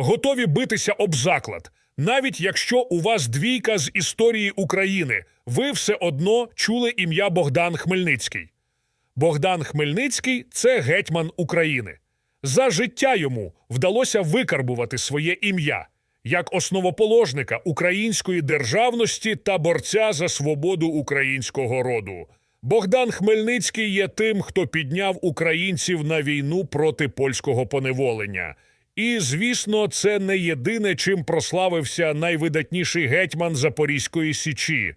готові битися об заклад. Навіть якщо у вас двійка з історії України, ви все одно чули ім'я Богдан Хмельницький. Богдан Хмельницький це гетьман України. За життя йому вдалося викарбувати своє ім'я як основоположника української державності та борця за свободу українського роду. Богдан Хмельницький є тим, хто підняв українців на війну проти польського поневолення. І, звісно, це не єдине, чим прославився найвидатніший гетьман Запорізької січі.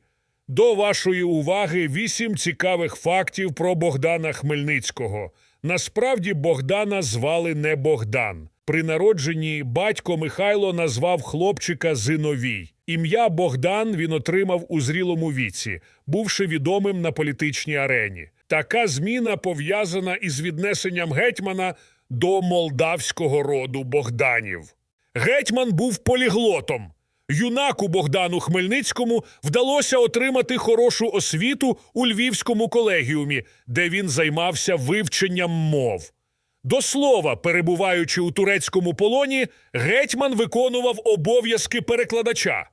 До вашої уваги вісім цікавих фактів про Богдана Хмельницького. Насправді Богдана звали не Богдан. При народженні батько Михайло назвав хлопчика Зиновій. Ім'я Богдан він отримав у зрілому віці, бувши відомим на політичній арені. Така зміна пов'язана із віднесенням гетьмана до молдавського роду Богданів. Гетьман був поліглотом. Юнаку Богдану Хмельницькому вдалося отримати хорошу освіту у Львівському колегіумі, де він займався вивченням мов. До слова, перебуваючи у турецькому полоні, гетьман виконував обов'язки перекладача.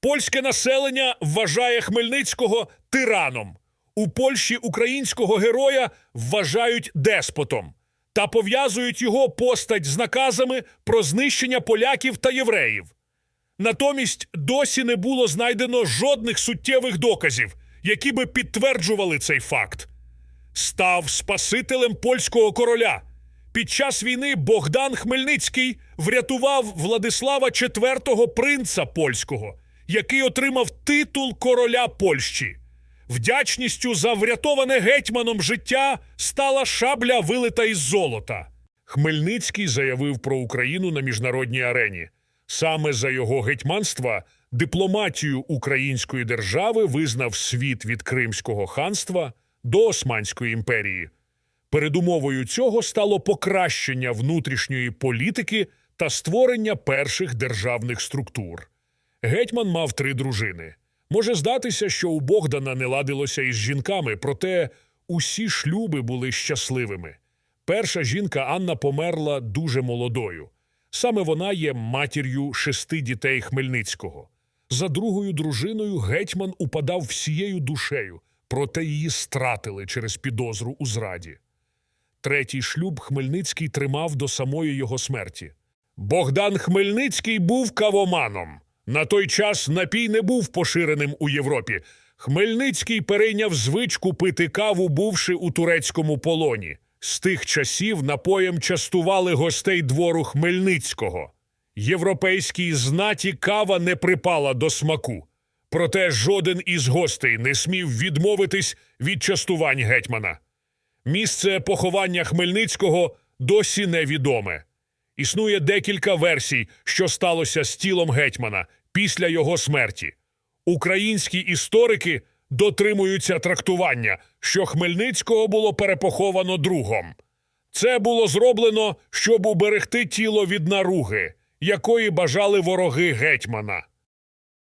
Польське населення вважає Хмельницького тираном. У Польщі українського героя вважають деспотом та пов'язують його постать з наказами про знищення поляків та євреїв. Натомість досі не було знайдено жодних суттєвих доказів, які би підтверджували цей факт. Став спасителем польського короля. Під час війни Богдан Хмельницький врятував Владислава IV принца польського, який отримав титул короля Польщі. Вдячністю за врятоване гетьманом життя стала шабля вилита із золота. Хмельницький заявив про Україну на міжнародній арені. Саме за його гетьманства дипломатію української держави визнав світ від Кримського ханства до Османської імперії. Передумовою цього стало покращення внутрішньої політики та створення перших державних структур. Гетьман мав три дружини. Може здатися, що у Богдана не ладилося із жінками, проте усі шлюби були щасливими. Перша жінка Анна померла дуже молодою. Саме вона є матір'ю шести дітей Хмельницького. За другою дружиною гетьман упадав всією душею, проте її стратили через підозру у зраді. Третій шлюб Хмельницький тримав до самої його смерті. Богдан Хмельницький був кавоманом. На той час напій не був поширеним у Європі. Хмельницький перейняв звичку пити каву, бувши у турецькому полоні. З тих часів напоєм частували гостей двору Хмельницького. Європейській знаті кава не припала до смаку. Проте жоден із гостей не смів відмовитись від частувань гетьмана. Місце поховання Хмельницького досі невідоме. Існує декілька версій, що сталося з тілом гетьмана після його смерті. Українські історики дотримуються трактування, що Хмельницького було перепоховано другом. Це було зроблено, щоб уберегти тіло від наруги, якої бажали вороги гетьмана.